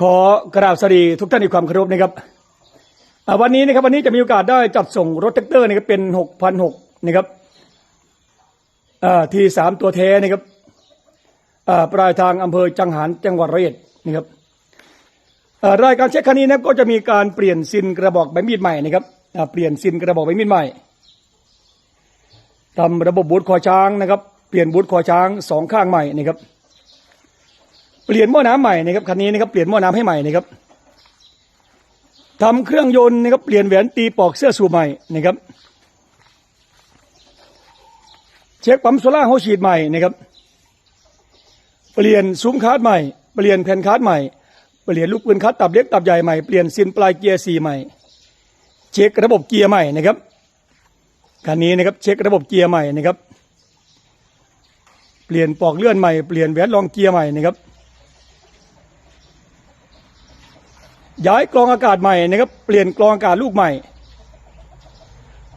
ขอกราบสวัสดีทุกท่านในความเคารพนะครับวันนี้นะครับวันนี้จะมีโอกาสได้จัดส่งรถแท็กเตอร์นะครับเป็นหกพันหกนะครับที่สามตัวแท้นะครับปลายทางอำเภอจังหารจังหวัดร้อยอ็ดนะครับรายการเช็คครั้งนี้นะก็จะมีการเปลี่ยนซินกระบอกใบมีดใหม่นะครับเปลี่ยนซินกระบอกใบมีดใหม่ทำระบบบูทคอช้างนะครับ เปลี่ยนบูทคอช้างสองข้างใหม่นะครับ เปลี่ยนหม้อน้ำใหม่นะครับคันนี้นะครับเปลี่ยนหม้อน้ำให้ใหม่นะครับทำเครื่องยนต์นะครับเปลี่ยนแหวนตีปอกเสื้อสูบใหม่นะครับ เช็คปั๊มโซล่าโฮฉีดใหม่นะครับ เปลี่ยนซุ้มคาร์ดใหม่ เปลี่ยนแผ่นคาร์ดใหม่ เปลี่ยนลูกปืนคัดตับเล็กตับใหญ่ใหม่ เปลี่ยนซินปลายเกียร์สี่ใหม่ เช็คระบบเกียร์ใหม่นะครับคันนี้นะครับเช็คระบบเกียร์ใหม่นะครับ เปลี่ยนปอกเลื่อนใหม่ เปลี่ยนแหวนรองเกียร์ใหม่นะครับ ย้ายกรองอากาศใหม่นะครับ เปลี่ยนกรองอากาศลูกใหม่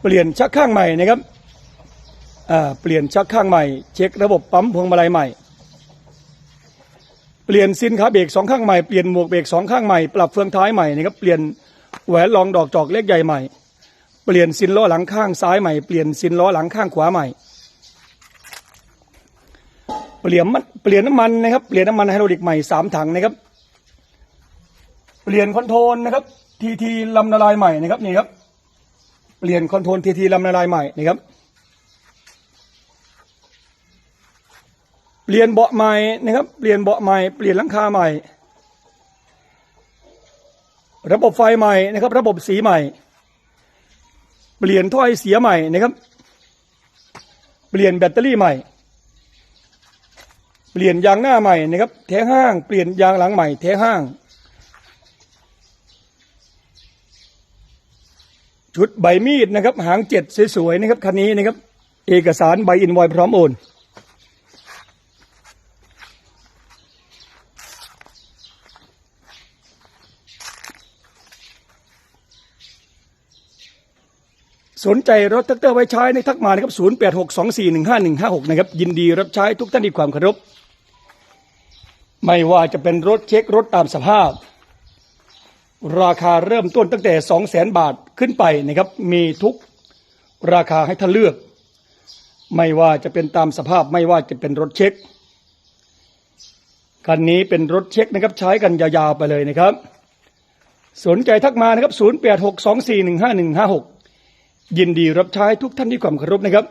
เปลี่ยนชักข้างใหม่นะครับเปลี่ยนชักข้างใหม่ เช็คระบบปั๊มพวงมาลัยใหม่ เปลี่ยนซินขาเบรกสองข้างใหม่ เปลี่ยนหมวกเบรกสองข้างใหม่ ปรับเฟืองท้ายใหม่นะครับ เปลี่ยนแหวนรองดอกจอกเล็กใหญ่ใหม่ เปลี่ยนซินล้อหลังข้างซ้ายใหม่ เปลี่ยนซินล้อหลังข้างขวาใหม่ เปลี่ยนมันเปลี่ยนน้ำมันนะครับ เปลี่ยนน้ำมันไฮดรอลิกใหม่สามถังนะครับ เปลี่ยนคอนโทรลนะครับทีทีลำละลายใหม่นะครับนี่ครับ เปลี่ยนคอนโทรลทีทีลำละลายใหม่นี่ครับ เปลี่ยนเบาะใหม่นะครับ เปลี่ยนเบาะใหม่เปลี่ยนหลังคาใหม่ ระบบไฟใหม่นะครับ ระบบสีใหม่ เปลี่ยนถ้อยเสียใหม่นะครับ เปลี่ยนแบตเตอรี่ใหม่ เปลี่ยนยางหน้าใหม่นะครับ แท้ห้าง เปลี่ยนยางหลังใหม่ แท้ห้าง ชุดใบมีดนะครับ หางเจ็ดสวยๆนะครับคันนี้นะครับ เอกสารใบอินวอยพร้อมโอนสนใจรถแท็กเตอร์ไว้ใช้ในทักมานะครับ 0 8 6 2 4 1 5 1 5 6 นะครับ ยินดีรับใช้ทุกท่านด้วยความเคารพ ไม่ว่าจะเป็นรถเช็ครถตามสภาพ ราคาเริ่มต้นตั้งแต่ 2 0 0แสนบาทขึ้นไปนะครับ มีทุกราคาให้ท่านเลือก ไม่ว่าจะเป็นตามสภาพไม่ว่าจะเป็นรถเช็คคันนี้เป็นรถเช็คนะครับใช้กันยาวๆไปเลยนะครับ สนใจทักมานะครับ 0 8 6 2 4 1 5 1 5 6 ยินดีรับใช้ทุกท่านที่ความเคารพนะครับ